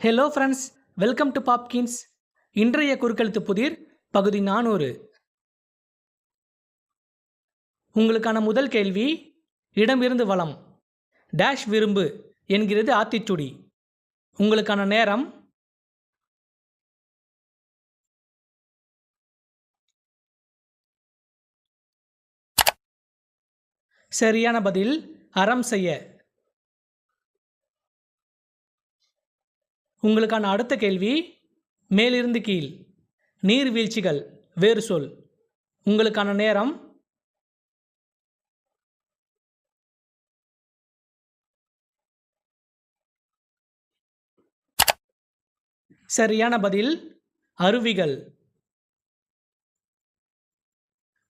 Hello friends welcome to Popkins இன்றைய குறுக்கெழுத்து புதிர் பகுதி நானூறு. உங்களுக்கான முதல் கேள்வி இடமிருந்து வளம் டேஷ் விரும்பு என்கிறது ஆத்திச்சுடி. உங்களுக்கான நேரம் சரியான பதில் அறம் செய்ய. உங்களுக்கான அடுத்த கேள்வி மேலிருந்து கீழ். நீர்வீழ்ச்சிகள் வேறு சொல். உங்களுக்கான நேரம். சரியான பதில் அருவிகள்.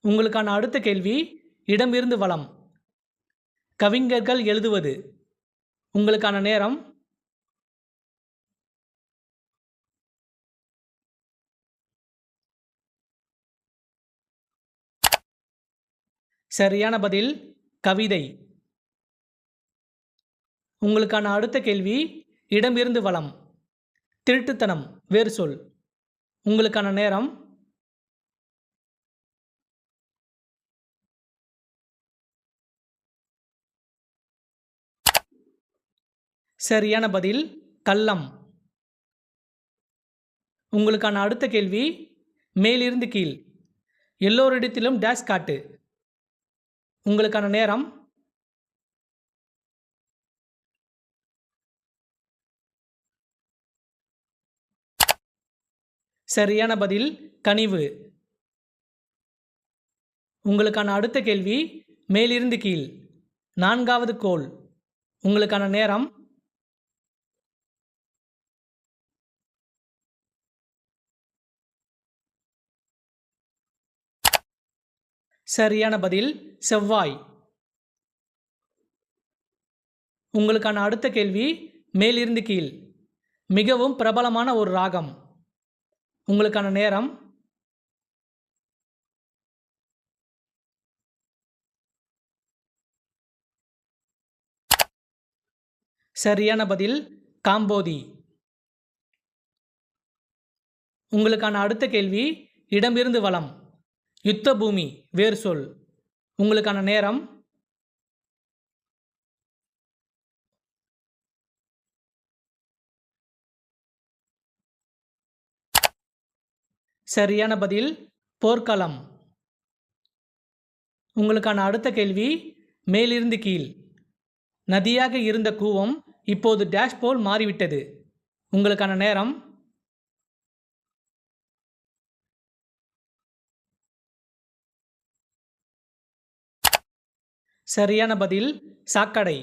உங்களுக்கான அடுத்த கேள்வி இடமிருந்து வளம். கவிஞர்கள் எழுதுவது. உங்களுக்கான நேரம். சரியான பதில் கவிதை. உங்களுக்கான அடுத்த கேள்வி இடமிருந்து வளம். திருட்டுத்தனம் வேறு சொல். உங்களுக்கான நேரம். சரியான பதில் கள்ளம். உங்களுக்கான அடுத்த கேள்வி மேலிருந்து கீழ். எல்லோரிடத்திலும் டேஷ் காட்டு. உங்களுக்கான நேரம்? சரியான பதில் கனிவு. உங்களுக்கான அடுத்த கேள்வி மேலிருந்து கீழ். நான்காவது கோல். உங்களுக்கான நேரம்? சரியான பதில் செவ்வாய். உங்களுக்கான அடுத்த கேள்வி மேலிருந்து கீழ். மிகவும் பிரபலமான ஒரு ராகம். உங்களுக்கான நேரம். சரியான பதில் காம்போதி. உங்களுக்கான அடுத்த கேள்வி இடமிருந்து வளம் யுத்த பூமி வேறு சொல். உங்களுக்கான நேரம்? சரியான பதில் போர்க்களம். உங்களுக்கான அடுத்த கேள்வி மேலிருந்து கீழ். நதியாக இருந்த கூவம் இப்போது டேஷ் போல் மாறிவிட்டது. உங்களுக்கான நேரம்? சரியான பதில் சாக்கடை.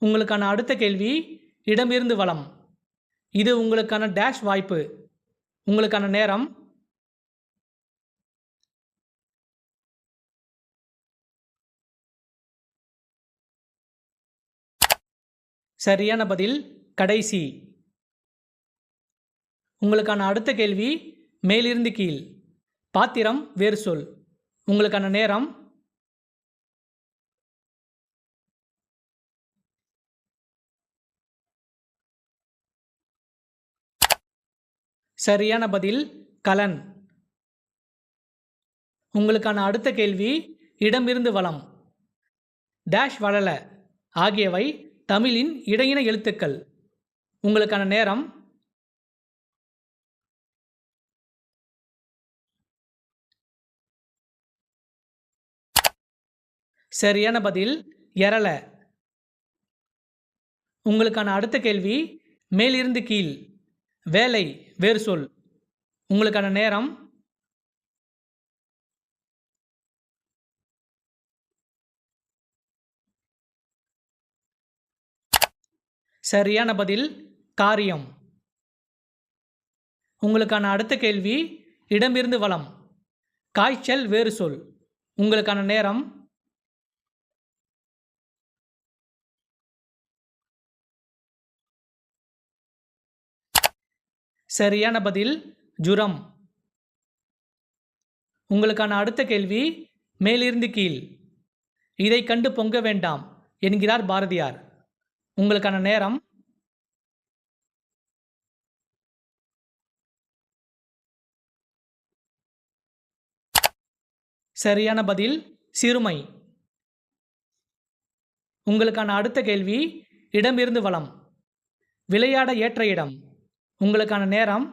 உங்களுக்கான அடுத்த கேள்வி இடமிருந்து வளம் இது உங்களுக்கான டேஷ் வாய்ப்பு. உங்களுக்கான நேரம். சரியான பதில் கடைசி. உங்களுக்கான அடுத்த கேள்வி மேலிருந்து கீழ். பாத்திரம் வேறு சொல். உங்களுக்கான நேரம் சரியான பதில் கலன். உங்களுக்கான அடுத்த கேள்வி இடமிருந்து வளம். டேஷ் வளல. ஆகியவை தமிழின் இடையின எழுத்துக்கள். உங்களுக்கான நேரம். சரியான பதில் எரல உங்களுக்கான அடுத்த கேள்வி மேலிருந்து கீழ். வேலை வேறு சொல். உங்களுக்கான நேரம்? சரியான பதில் காரியம். உங்களுக்கான அடுத்த கேள்வி இடமிருந்து வளம் காய்ச்சல் வேறு சொல். உங்களுக்கான நேரம்? சரியான பதில் ஜுரம். உங்களுக்கான அடுத்த கேள்வி மேலிருந்து கீழ். இதை கண்டு பொங்க வேண்டாம் என்கிறார் பாரதியார். உங்களுக்கான நேரம். சரியான பதில் சிறுமை. உங்களுக்கான அடுத்த கேள்வி இடமிருந்து வளம். விளையாட ஏற்ற இடம். உங்களுக்கான நேரம்?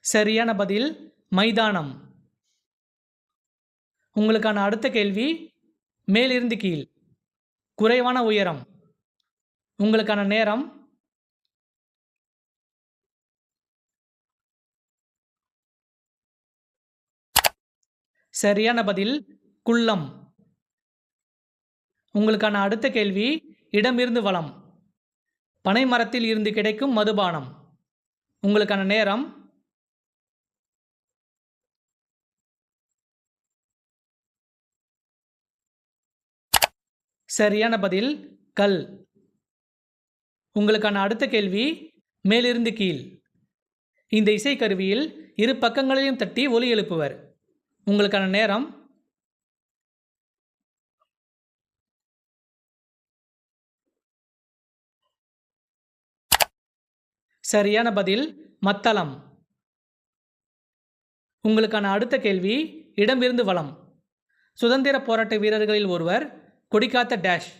சரியான பதில் மைதானம். உங்களுக்கான அடுத்த கேள்வி மேலிருந்து கீழ். குறைவான உயரம். உங்களுக்கான நேரம்? சரியான பதில் குள்ளம். உங்களுக்கான அடுத்த கேள்வி இடமிருந்து வளம். பனை மரத்தில் இருந்து கிடைக்கும் மதுபானம். உங்களுக்கான நேரம் சரியான பதில் கல். உங்களுக்கான அடுத்த கேள்வி மேலிருந்து கீழ். இந்த இசைக்கருவியில் இரு பக்கங்களையும் தட்டி ஒலி எழுப்புவர். உங்களுக்கான நேரம் சரியான பதில் மத்தளம். உங்களுக்கான அடுத்த கேள்வி இடமிருந்து வளம் சுதந்திர போராட்ட வீரர்களில் ஒருவர் கொடிக்காத்த டேஷ்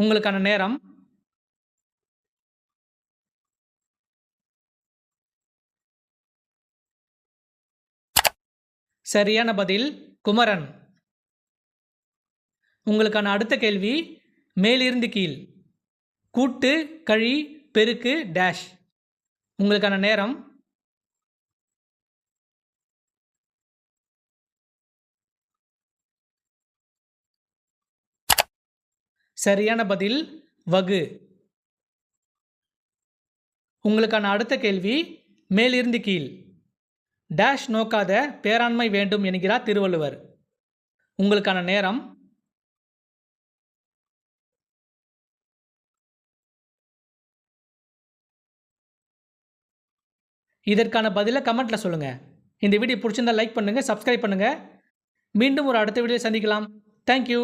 உங்களுக்கான நேரம். சரியான பதில் குமரன். உங்களுக்கான அடுத்த கேள்வி மேலிருந்து கீழ். கூட்டு கழி பெருக்கு டேஷ் உங்களுக்கான நேரம். சரியான பதில் வகு. உங்களுக்கான அடுத்த கேள்வி மேலிருந்து கீழ். டேஷ் நோக்காத பேராண்மை வேண்டும் என்கிறார் திருவள்ளுவர். உங்களுக்கான நேரம் இதற்கான பதிலை கமெண்ட்டில் சொல்லுங்கள் இந்த வீடியோ பிடிச்சிருந்தா லைக் பண்ணுங்கள் சப்ஸ்கிரைப் பண்ணுங்கள் மீண்டும் ஒரு அடுத்த வீடியோ சந்திக்கலாம். தேங்க்யூ